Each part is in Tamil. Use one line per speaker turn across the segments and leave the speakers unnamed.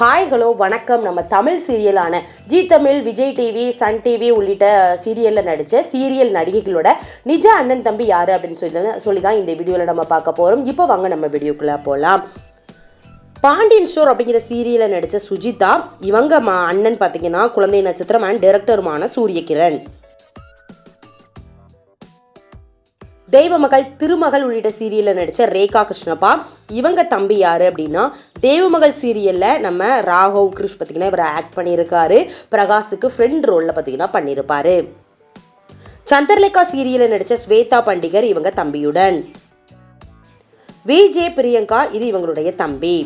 ஹாய் ஹலோ வணக்கம். நம்ம Tamil சீரியலான Zee Tamil Vijay TV Sun TV உள்ளிட்ட சீரியலில் நடித்த சீரியல் நடிகைகளோட நிஜ அண்ணன் தம்பி யார் அப்படின்னு சொல்லி சொல்லி தான் இந்த வீடியோவில் நம்ம பார்க்க போகிறோம் இப்போ வாங்க நம்ம வீடியோக்குள்ளே போகலாம் பாண்டியன் ஸ்டோர் அப்படிங்கிற சீரியலில் நடித்த சுஜிதா இவங்க மா அண்ணன் பார்த்தீங்கன்னா குழந்தை நட்சத்திரம் அண்ட் டைரக்டருமான சூரியகிரண். தெய்வ மகள் திருமகள் உள்ளிட்ட சீரியலில் நடித்த ரேகா கிருஷ்ணப்பா. இவங்க தம்பி யார் அப்படின்னா தேவமகள் சீரியலில் நம்ம ராகவ் கிருஷ் பார்த்திங்கன்னா இவர் ஆக்ட் பண்ணியிருக்காரு. பிரகாஷுக்கு ஃப்ரெண்ட் ரோலில் பார்த்தீங்கன்னா பண்ணியிருப்பார். சந்திரலேகா சீரியலில் நடித்த ஸ்வேதா பண்டிகர் இவங்க தம்பியுடன். விஜே பிரியங்கா இது இவங்களுடைய தம்பி.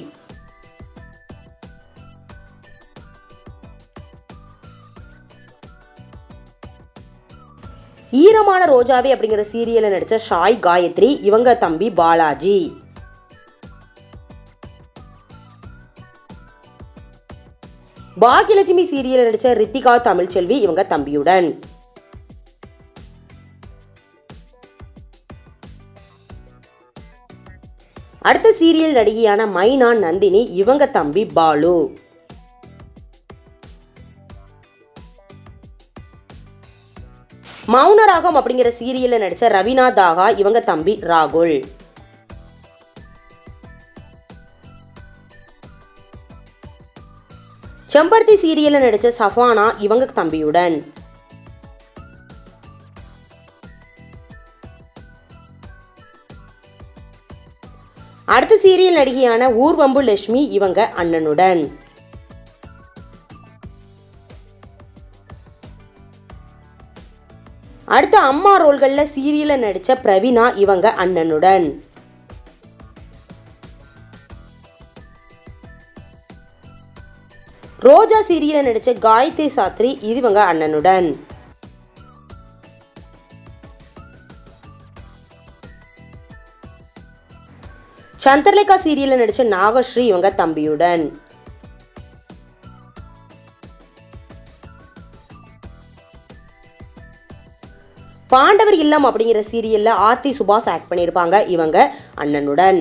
ஈரமான ரோஜாவே அப்படிங்கிற சீரியலில் நடித்த ஷாய் காயத்ரி இவங்க தம்பி பாலாஜி. பாக்யலட்சுமி சீரியலில் நடித்த ரித்திகா தமிழ்ச்செல்வி இவங்க தம்பியுடன். அடுத்த சீரியல் நடிகையான மைனா நந்தினி இவங்க தம்பி பாலு. மௌனராகம் அப்படிங்கிற சீரியல்ல நடிச்ச ரவினா தாகா இவங்க தம்பி ராகுல். செம்பருத்தி சீரியல்ல நடிச்ச சஃபானா இவங்க தம்பியுடன். அடுத்த சீரியல் நடிகையான ஊர்வம்பு லட்சுமி இவங்க அண்ணனுடன். அடுத்த அம்மா ரோல்களில் சீரியலில் நடித்த பிரவீனா இவங்க அண்ணனுடன். ரோஜா சீரியலில் நடித்த காயத்ரி சாத்ரி இவங்க அண்ணனுடன். சந்திரலேகா சீரியலில் நடித்த நாகஸ்ரீ இவங்க தம்பியுடன். பாண்டவர் இல்லம் அப்படிங்கிற சீரியல்ல ஆர்த்தி சுபாஷ் ஆக்ட் பண்ணியிருப்பாங்க இவங்க அண்ணனுடன்.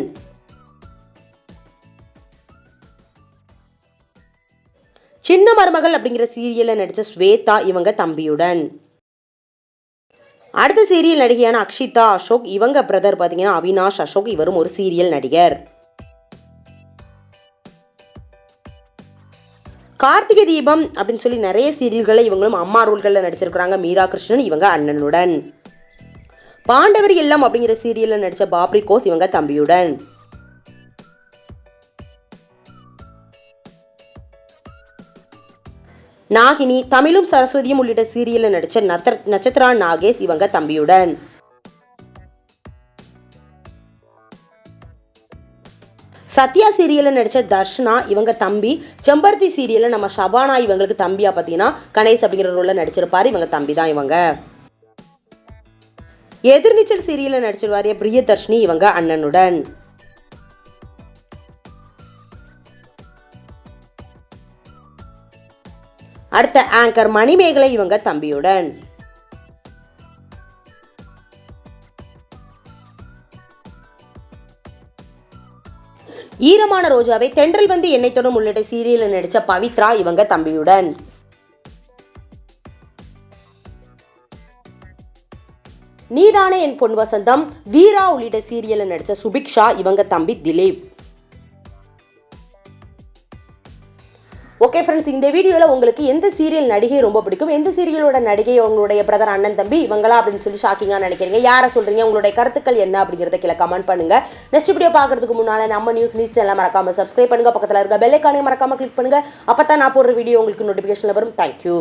சின்ன மருமகள் அப்படிங்கிற சீரியல்ல நடிச்ச ஸ்வேதா இவங்க தம்பியுடன். அடுத்த சீரியல் நடிகையான அக்ஷிதா அசோக் இவங்க பிரதர் பார்த்தீங்கன்னா அவினாஷ் அசோக் இவரும் ஒரு சீரியல் நடிகர். கார்த்திகை தீபம் அப்படின்னு சொல்லி நிறைய சீரியல்களை இவங்களும் அம்மா ரோல்களில் நடிச்சிருக்கிறாங்க. மீரா கிருஷ்ணன் இவங்க அண்ணனுடன். பாண்டவர் இல்லம் அப்படிங்கிற சீரியலில் நடித்த பாப்ரி கோஸ் இவங்க தம்பியுடன். நாகினி தமிழும் சரஸ்வதியும் உள்ளிட்ட சீரியலில் நடித்த நத்தர் நட்சத்திரா நாகேஷ் இவங்க தம்பியுடன். சத்யா சீரியலில் நடித்த தர்ஷனா இவங்க தம்பி. செம்பருத்தி சீரியலில் நம்ம ஷபானா இவங்களுக்கு தம்பியா பார்த்தீங்கன்னா கணேஷ் அப்படிங்கிற ரோலில் நடிச்சிருப்பாரு. இவங்க தம்பி தான் இவங்க. எதிர்நீச்சல் சீரியலில் நடிச்சிருவாரு பிரியதர்ஷினி இவங்க அண்ணனுடன். அடுத்த ஆங்கர் மணிமேகலை இவங்க தம்பியுடன். ஈரமான ரோஜாவை தென்றல் வந்து எண்ணெய் தொடும் உள்ளிட்ட சீரியலில் நடித்த பவித்ரா இவங்க தம்பியுடன். நீதானே என் பொன் வசந்தம் வீரா உள்ளிட்ட சீரியலில் நடித்த சுபிக்ஷா இவங்க தம்பி திலீப். ஓகே ஃப்ரெண்ட்ஸ் இந்த வீடியோவில் உங்களுக்கு எந்த சீரியல் நடிகை ரொம்ப பிடிக்கும்? எந்த சீரியலோட நடிகை உங்களுடைய பிரதர் அண்ணன் தம்பி இவங்களா அப்படின்னு சொல்லி ஷாக்கிங்காக நினைக்கிறீங்க? யாரை சொல்கிறீங்க உங்களுடைய கருத்துக்கள் என்ன அப்படிங்கிறத கீழே கமெண்ட் பண்ணுங்க. நெக்ஸ்ட் வீடியோ பார்க்கறதுக்கு முன்னால் நம்ம நியூஸ் நியூஸ் எல்லாம் மறக்காமல் சப்ஸ்கிரைப் பண்ணுங்க. பக்கத்தில் இருக்க பெல்லைக்கானே மறக்காமல் கிளிக் பண்ணுங்க. அப்போ தான் நான் போடுற வீடியோ உங்களுக்கு நோட்டிஃபிகேஷனில் வரும். தேங்க்யூ